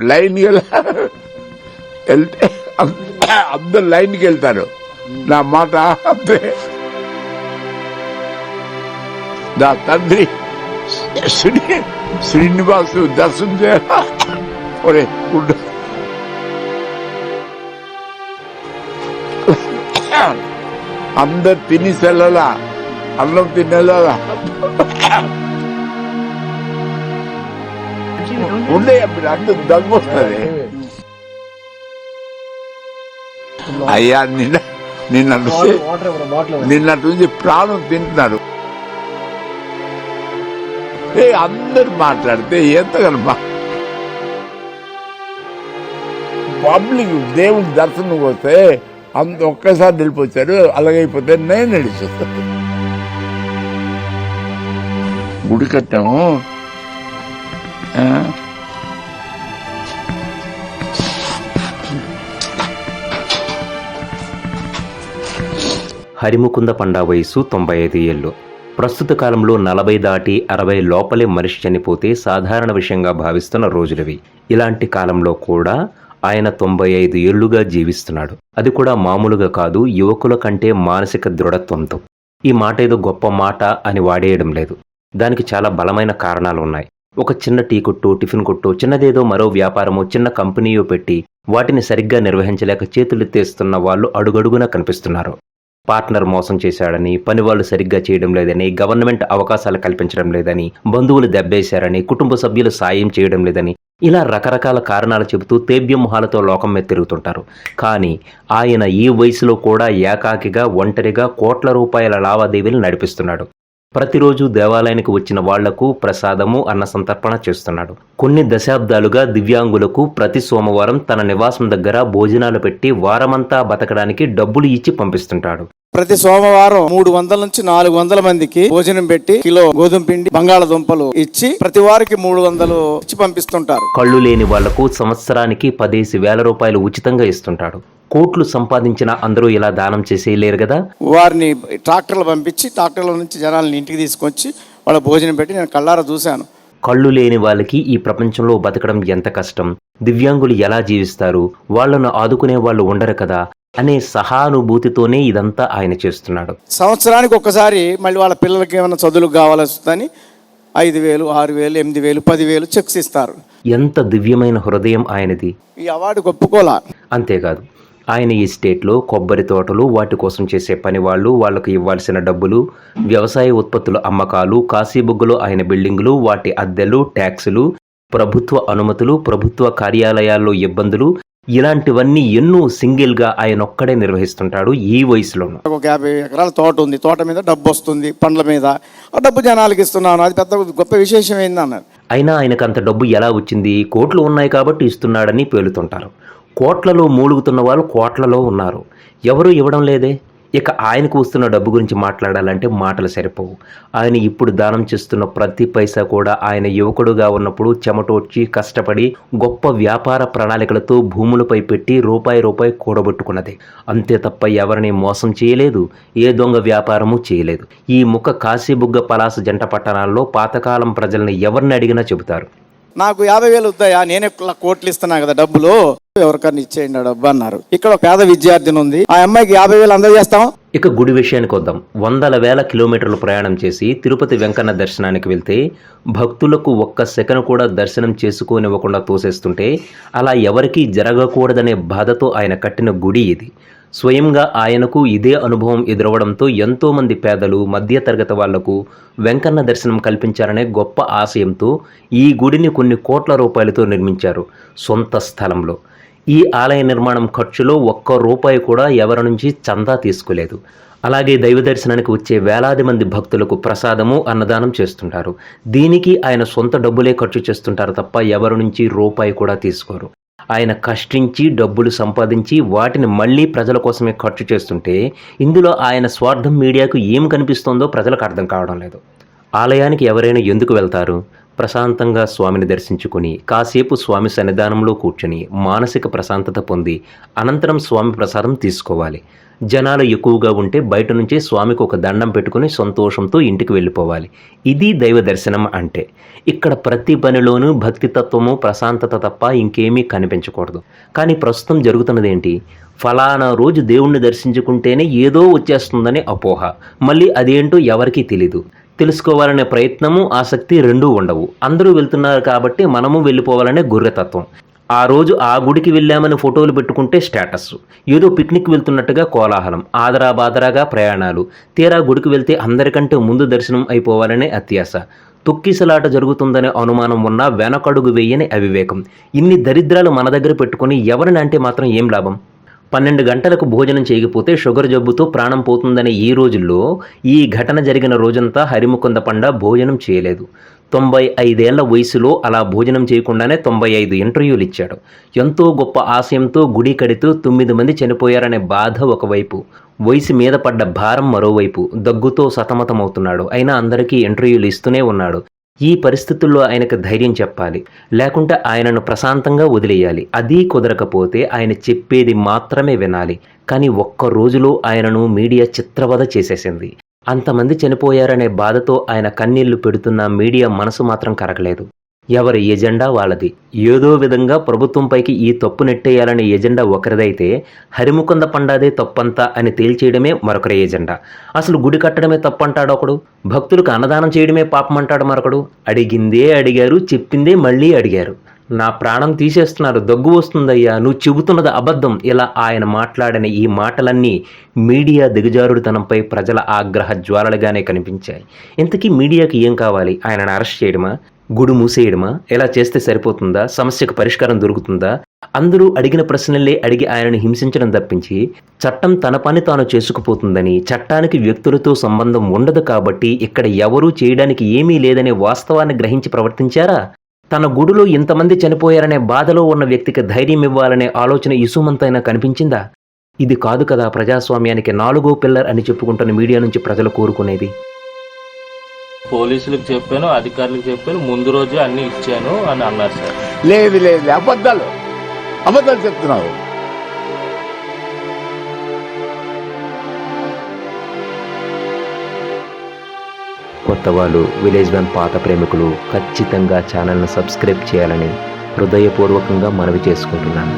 Line వెళ్తే అందరు లైన్కి వెళ్తారు. నా మాట అంతే. నా తండ్రి శ్రీ శ్రీనివాసు దర్శనం చేయాల ఒరే అందరు తిని సెల్లలా. అన్నం తినేలా. ఉండే అందరు దగ్గు వస్తుంది. అయ్యా నిన్న నిన్న నిన్నటి నుంచి ప్రాణం తింటున్నాడు ఏ అందరు మాట్లాడితే ఎంతగనమా పబ్లిక్ దేవుని దర్శనం వస్తే అంత ఒక్కసారి నిలిపొచ్చారు అలాగైపోతే నేను నడిచేస్తాను గుడి కట్టాము. హరిముకుంద పండా వయసు తొంభై ఐదు ఏళ్ళు. ప్రస్తుత కాలంలో నలభై దాటి అరవై లోపలే మనిషి చనిపోతే సాధారణ విషయంగా భావిస్తున్న రోజులవి. ఇలాంటి కాలంలో కూడా ఆయన తొంభై ఐదు ఏళ్ళుగా జీవిస్తున్నాడు. అది కూడా మామూలుగా కాదు యువకుల కంటే మానసిక దృఢత్వంతో. ఈ మాట ఏదో గొప్ప మాట అని వాడేయడం లేదు. దానికి చాలా బలమైన కారణాలు ఉన్నాయి. ఒక చిన్న టీ కొట్టు టిఫిన్ కొట్టు చిన్నదేదో మరో వ్యాపారమో చిన్న కంపెనీయో పెట్టి వాటిని సరిగ్గా నిర్వహించలేక చేతులెత్తేస్తున్న వాళ్ళు అడుగడుగునా కనిపిస్తున్నారు. పార్ట్నర్ మోసం చేశాడని పని వాళ్ళు సరిగ్గా చేయడం లేదని గవర్నమెంట్ అవకాశాలు కల్పించడం లేదని బంధువులు దెబ్బేశారని కుటుంబ సభ్యులు సాయం చేయడం లేదని ఇలా రకరకాల కారణాలు చెబుతూ తేబ్యం మొహాలతో లోకం మీద తిరుగుతుంటారు. కానీ ఆయన ఈ వయసులో కూడా ఏకాకిగా ఒంటరిగా కోట్ల రూపాయల లావాదేవీలు నడిపిస్తున్నాడు. ప్రతిరోజు దేవాలయానికి వచ్చిన వాళ్ళకు ప్రసాదము అన్న సంతర్పణ చేస్తున్నాడు. కొన్ని దశాబ్దాలుగా దివ్యాంగులకు ప్రతి సోమవారం తన నివాసం దగ్గర భోజనాలు పెట్టి వారమంతా బతకడానికి డబ్బులు ఇచ్చి పంపిస్తుంటాడు. ప్రతి సోమవారం మూడు వందల నుంచి నాలుగు వందల మందికి భోజనం పెట్టి కిలో గోధుమ పిండి బంగాళదుంపలు ఇచ్చి ప్రతి వారికి మూడు వందలు ఇచ్చి పంపిస్తుంటారు. కళ్ళు లేని వాళ్ళకు సంవత్సరానికి పదేసి వేల రూపాయలు ఉచితంగా ఇస్తుంటాడు. కోట్లు సంపాదించిన అందరూ ఇలా దానం చేసేయలేరు కదా? వారిని ట్రాక్టర్లు పంపించి ట్రాక్టర్ల నుంచి జనాలను ఇంటికి తీసుకొచ్చి వాళ్ళ భోజనం పెట్టి నేను కళ్ళారా చూశాను. కళ్ళు లేని వాళ్ళకి ఈ ప్రపంచంలో బతకడం ఎంత కష్టం? దివ్యాంగులు ఎలా జీవిస్తారు? వాళ్ళను ఆదుకునే వాళ్ళు ఉండరు కదా? అనే సహానుభూతితోనే ఇదంతా ఆయన చేస్తున్నాడు. సంవత్సరానికి ఒక్కసారి మళ్ళీ వాళ్ళ పిల్లలకి ఏమైనా చదువులకు కావాల్సిందని ఐదు వేలు ఆరు వేలు ఎనిమిది వేలు పదివేలు చెక్స్ ఇస్తారు. ఎంత దివ్యమైన హృదయం ఆయనది. ఈ అవార్డు ఒప్పుకోలా? అంతేకాదు ఆయన ఈ స్టేట్లో కొబ్బరి తోటలు వాటి కోసం చేసే పని వాళ్ళు వాళ్ళకు ఇవ్వాల్సిన డబ్బులు వ్యవసాయ ఉత్పత్తుల అమ్మకాలు కాశీబుగ్గలో ఆయన బిల్డింగులు వాటి అద్దెలు ట్యాక్సులు ప్రభుత్వ అనుమతులు ప్రభుత్వ కార్యాలయాల్లో ఇబ్బందులు ఇలాంటివన్నీ ఎన్నో సింగిల్గా ఆయన ఒక్కడే నిర్వహిస్తుంటాడు ఈ వయసులోనూ. ఒక యాభై ఎకరాల తోట ఉంది. తోట మీద డబ్బు వస్తుంది పండ్ల మీద. ఆ డబ్బు జనాలకి ఇస్తున్నాను. అది పెద్ద గొప్ప విశేషం ఏంది అన్నారు అయినా ఆయనకు అంత డబ్బు ఎలా వచ్చింది? కోట్లు ఉన్నాయి కాబట్టి ఇస్తున్నాడని పేలుతుంటారు. కోట్లలో మూలుగుతున్న వాళ్ళు కోట్లలో ఉన్నారు. ఎవరు ఇవ్వడం లేదే? ఇక ఆయనకు వస్తున్న డబ్బు గురించి మాట్లాడాలంటే మాటలు సరిపోవు. ఆయన ఇప్పుడు దానం చేస్తున్న ప్రతి పైసా కూడా ఆయన యువకుడుగా ఉన్నప్పుడు చెమటోడ్చి కష్టపడి గొప్ప వ్యాపార ప్రణాళికలతో భూములపై పెట్టి రూపాయి రూపాయి కూడబెట్టుకున్నది. అంతే తప్ప ఎవరిని మోసం చేయలేదు ఏ దొంగ వ్యాపారము చేయలేదు. ఈ ముఖ కాశీబుగ్గ పలాస జంట పట్టణాల్లో పాతకాలం ప్రజల్ని ఎవరిని అడిగినా చెబుతారు. నాకు యాభై వేలు వద్దాయా నేనే కోట్లు ఇస్తున్నా కదా డబ్బులు. ఎవరికన్నా ఇచ్చేయండి డబ్బు అన్నారు. ఇక్కడ పేద విద్యార్థిని ఉంది. ఆ అమ్మాయికి యాభై వేలు అందజేస్తాం. ఇక గుడి విషయానికి వద్దాం. వందల వేల కిలోమీటర్లు ప్రయాణం చేసి తిరుపతి వెంకన్న దర్శనానికి వెళ్తే భక్తులకు ఒక్క సెకను కూడా దర్శనం చేసుకోనివ్వకుండా తోసేస్తుంటే అలా ఎవరికీ జరగకూడదనే బాధతో ఆయన కట్టిన గుడి ఇది. స్వయంగా ఆయనకు ఇదే అనుభవం ఎదురవడంతో ఎంతోమంది పేదలు మధ్యతరగతి వాళ్ళకు వెంకన్న దర్శనం కల్పించారనే గొప్ప ఆశయంతో ఈ గుడిని కొన్ని కోట్ల రూపాయలతో నిర్మించారు సొంత స్థలంలో. ఈ ఆలయ నిర్మాణం ఖర్చులో ఒక్క రూపాయి కూడా ఎవరి నుంచి చందా తీసుకోలేదు. అలాగే దైవ దర్శనానికి వచ్చే వేలాది మంది భక్తులకు ప్రసాదము అన్నదానం చేస్తుంటారు. దీనికి ఆయన సొంత డబ్బులే ఖర్చు చేస్తుంటారు తప్ప ఎవరి నుంచి రూపాయి కూడా తీసుకోరు. ఆయన కష్టించి డబ్బులు సంపాదించి వాటిని మళ్ళీ ప్రజల కోసమే ఖర్చు చేస్తుంటే ఇందులో ఆయన స్వార్థం మీడియాకు ఏం కనిపిస్తోందో ప్రజలకు అర్థం కావడం లేదు. ఆలయానికి ఎవరైనా ఎందుకు వెళ్తారు? ప్రశాంతంగా స్వామిని దర్శించుకుని కాసేపు స్వామి సన్నిధానంలో కూర్చుని మానసిక ప్రశాంతత పొంది అనంతరం స్వామి ప్రసాదం తీసుకోవాలి. జనాలు ఎక్కువగా ఉంటే బయట నుంచే స్వామికి ఒక దండం పెట్టుకుని సంతోషంతో ఇంటికి వెళ్ళిపోవాలి. ఇది దైవ దర్శనం అంటే. ఇక్కడ ప్రతి పనిలోనూ భక్తి తత్వము ప్రశాంతత తప్ప ఇంకేమీ కనిపించకూడదు. కానీ ప్రస్తుతం జరుగుతున్నది ఏంటి? ఫలానా రోజు దేవుణ్ణి దర్శించుకుంటేనే ఏదో వచ్చేస్తుందని అపోహ. మళ్ళీ అదేంటో ఎవరికీ తెలీదు. తెలుసుకోవాలనే ప్రయత్నము ఆసక్తి రెండూ ఉండవు. అందరూ వెళ్తున్నారు కాబట్టి మనము వెళ్ళిపోవాలనే గుర్రతత్వం. ఆ రోజు ఆ గుడికి వెళ్ళామని ఫోటోలు పెట్టుకుంటే స్టేటస్ ఏదో పిక్నిక్ వెళ్తున్నట్టుగా కోలాహలం ఆదరా బాదరాగా ప్రయాణాలు. తీరా గుడికి వెళ్తే అందరికంటే ముందు దర్శనం అయిపోవాలనే అత్యాశ. తొక్కిసలాట జరుగుతుందనే అనుమానం ఉన్నా వెనకడుగు వేయని అవివేకం. ఇన్ని దరిద్రాలు మన దగ్గర పెట్టుకుని ఎవరిని అంటే మాత్రం ఏం లాభం? పన్నెండు గంటలకు భోజనం చేయకపోతే షుగర్ జబ్బుతో ప్రాణం పోతుందనే ఈ రోజుల్లో ఈ ఘటన జరిగిన రోజంతా హరిముకుంద పండ భోజనం చేయలేదు. తొంభై ఐదేళ్ళ వయసులో అలా భోజనం చేయకుండానే తొంభై ఐదు ఇంటర్వ్యూలు ఇచ్చాడు. ఎంతో గొప్ప ఆశయంతో గుడి కడుతూ తొమ్మిది మంది చనిపోయారనే బాధ ఒకవైపు వయసు మీద పడ్డ భారం మరోవైపు దగ్గుతో సతమతమవుతున్నాడు. అయినా అందరికీ ఇంటర్వ్యూలు ఇస్తూనే ఉన్నాడు. ఈ పరిస్థితుల్లో ఆయనకు ధైర్యం చెప్పాలి. లేకుంటే ఆయనను ప్రశాంతంగా వదిలేయాలి. అది కుదరకపోతే ఆయన చెప్పేది మాత్రమే వినాలి. కానీ ఒక్క రోజులో ఆయనను మీడియా చిత్రవద చేసేసింది. అంతమంది చనిపోయారనే బాధతో ఆయన కన్నీళ్ళు పెడుతున్న మీడియా మనసు మాత్రం కరగలేదు. ఎవరి ఎజెండా వాళ్ళది. ఏదో విధంగా ప్రభుత్వంపైకి ఈ తప్పు నెట్టేయాలనే ఎజెండా ఒకరిదైతే హరిముకుంద పండాదే తప్పంతా అని తేల్చేయడమే మరొకరి ఎజెండా. అసలు గుడి కట్టడమే తప్పంటాడు ఒకడు? భక్తులకు అన్నదానం చేయడమే పాపమంటాడు మరొకడు? అడిగిందే అడిగారు చెప్పిందే మళ్ళీ అడిగారు. నా ప్రాణం తీసేస్తున్నారు దగ్గు వస్తుందయ్యా నువ్వు చెబుతున్నది అబద్ధం. ఇలా ఆయన మాట్లాడిన ఈ మాటలన్నీ మీడియా దిగజారుడుతనంపై ప్రజల ఆగ్రహ జ్వాలలుగానే కనిపించాయి. ఇంతకీ మీడియాకి ఏం కావాలి? ఆయనను అరెస్ట్ చేయడమా? గుడి మూసేయడమా? ఇలా చేస్తే సరిపోతుందా? సమస్యకు పరిష్కారం దొరుకుతుందా? అందరూ అడిగిన ప్రశ్నలే అడిగి ఆయనను హింసించడం తప్పించి చట్టం తన పని తాను చేసుకుపోతుందని చట్టానికి వ్యక్తులతో సంబంధం ఉండదు కాబట్టి ఇక్కడ ఎవరూ చేయడానికి ఏమీ లేదనే వాస్తవాన్ని గ్రహించి ప్రవర్తించారా? తన గుడిలో ఇంతమంది చనిపోయారనే బాధలో ఉన్న వ్యక్తికి ధైర్యం ఇవ్వాలనే ఆలోచన ఇసుమంతైనా కనిపించిందా? ఇది కాదు కదా ప్రజాస్వామ్యానికి నాలుగో పిల్లర్ అని చెప్పుకుంటున్న మీడియా నుంచి ప్రజలు కోరుకునేది. పోలీసులకు చెప్పాను అధికారులకు చెప్పాను ముందు రోజే అన్ని ఇచ్చాను అని అన్నారు సార్. లేదు లేదు అబద్ధాలు అబద్ధాలు చెప్తున్నావు. కొత్త వాళ్ళు విలేజ్ వన్ పాత ప్రేమికులు ఖచ్చితంగా ఛానల్ను సబ్స్క్రైబ్ చేయాలని హృదయపూర్వకంగా మనవి చేసుకుంటున్నాను.